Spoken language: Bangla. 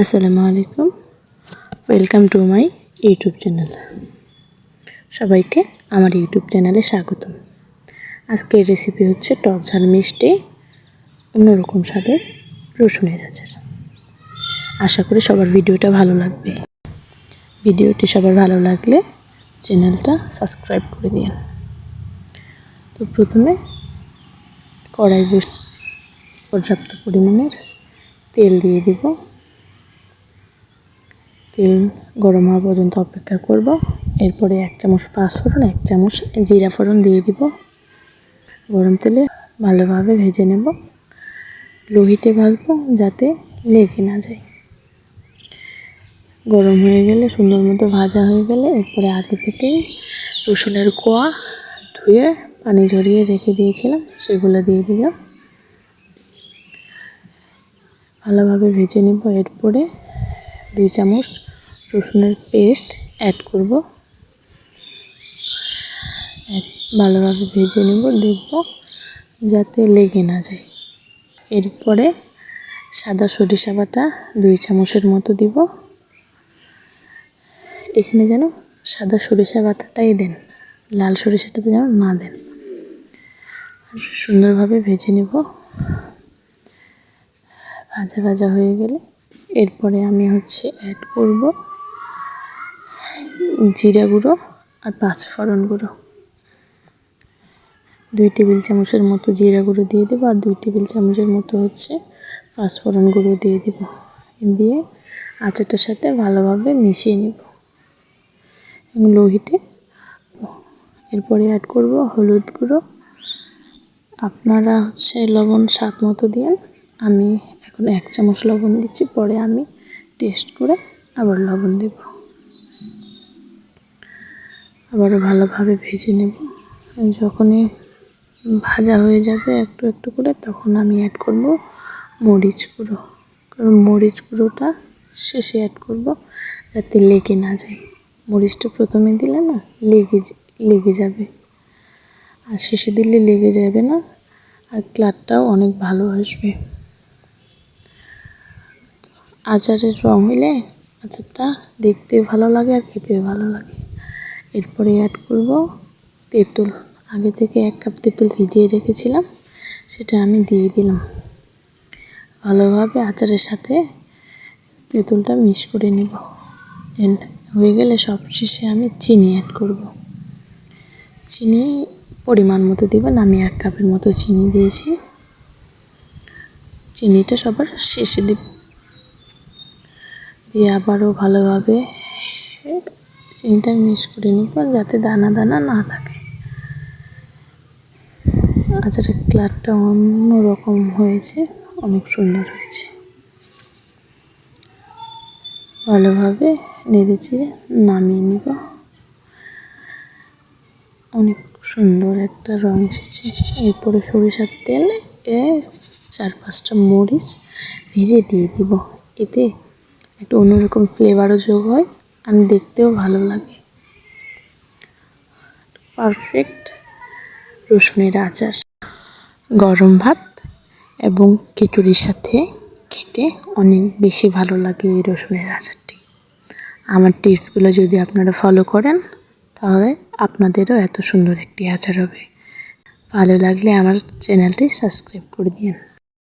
আসসালামু আলাইকুম। Welcome to my YouTube channel সবাইকে আমার ইউটিউব চ্যানেলে স্বাগতম। আজকের রেসিপি হচ্ছে টক ঝাল মিষ্টি, অন্যরকম স্বাদের রসুনের আচার। আশা করি সবার ভিডিওটা ভালো লাগবে। ভিডিওটি সবার ভালো লাগলে চ্যানেলটা সাবস্ক্রাইব করে দিন তো প্রথমে কড়াই বস পর্যাপ্ত পরিমাণের তেল দিয়ে দিব। তেল গরম হওয়া পর্যন্ত অপেক্ষা করব। এরপরে এক চামচ পাঁচফোড়ন, এক চামচ জিরা ফোড়ন দিয়ে দিব। গরম তেলে ভালোভাবে ভেজে নেব। লোহিতে ভাজবো যাতে লেগে না যায়। গরম হয়ে গেলে, সুন্দর মতো ভাজা হয়ে গেলে এরপরে আগে থেকে রসুনের কোয়া ধুয়ে পানি ঝরিয়ে রেখে দিয়েছিলাম, সেগুলো দিয়ে দিলাম। ভালোভাবে ভেজে নেব। এরপরে দুই চামচ রসুনের পেস্ট অ্যাড করব। ভালোভাবে ভেজে নেব, দেখব যাতে লেগে না যায়। এরপরে সাদা সরিষা বাটা দুই চামচের মতো দিব। এখানে যেন সাদা সরিষা বাটাটাই দেন, লাল সরিষাটা যেন না দেন। সুন্দরভাবে ভেজে নেব। ভাজা ভাজা হয়ে গেলে এরপরে আমি হচ্ছে অ্যাড করব জিরা গুঁড়ো আর পাঁচফোড়ন গুঁড়ো। দুই টেবিল চামচের মতো জিরা গুঁড়ো দিয়ে দেবো আর দুই টেবিল চামচের মতো হচ্ছে পাঁচফোড়ন গুঁড়ো দিয়ে দেবো। দিয়ে আচারটার সাথে ভালোভাবে মিশিয়ে নেব। এবং লোহিতে এরপরে অ্যাড করব হলুদ গুঁড়ো। আপনারা হচ্ছে লবণ স্বাদ মতো দিন আমি এখন এক চামচ লবণ দিচ্ছি, পরে আমি টেস্ট করে আবার লবণ দেব। আবারও ভালোভাবে ভেজে নেব। যখনই ভাজা হয়ে যাবে একটু একটু করে তখন আমি অ্যাড করব মরিচ গুঁড়ো। কারণ মরিচ গুঁড়োটা শেষে অ্যাড করব যাতে লেগে না যায়। মরিচটা প্রথমে দিলে না লেগে লেগে যাবে। আর শেষে দিলে লেগে যাবে না, আর কালারটাও অনেক ভালো আসবে। আচারের রং হইলে আচারটা দেখতেও ভালো লাগে আর খেতেও ভালো লাগে। এরপরে অ্যাড করব তেঁতুল। আগে থেকে এক কাপ তেঁতুল ভিজিয়ে রেখেছিলাম, সেটা আমি দিয়ে দিলাম। ভালোভাবে আচারের সাথে তেঁতুলটা মিক্স করে নেব। হয়ে গেলে সব শেষে আমি চিনি অ্যাড করব। চিনি পরিমাণ মতো দেবেন, আমি এক কাপের মতো চিনি দিয়েছি। চিনিটা সবার শেষে দেব। দিয়ে আবারও ভালোভাবে চিনিটা মিক্স করে নিব যাতে দানা দানা না থাকে। আচারের কালারটা অন্যরকম হয়েছে, অনেক সুন্দর হয়েছে। ভালোভাবে নেড়ে চেড়ে নামিয়ে নিব। অনেক সুন্দর একটা রং এসেছে। এরপরে সরিষার তেল এ চার পাঁচটা মরিচ ভেজে দিয়ে দিব। এতে একটু অন্যরকম ফ্লেভারও যোগ হয়। আর দেখতেও ভালো লাগে। পারফেক্ট রসুনের আচার। গরম ভাত এবং খিচুড়ির সাথে খেতে অনেক বেশি ভালো লাগে এই রসুনের আচারটি। আমার টিপসগুলো যদি আপনারা ফলো করেন, তাহলে আপনাদেরও এত সুন্দর একটি আচার হবে। ভালো লাগলে আমার চ্যানেলটি সাবস্ক্রাইব করে দিন।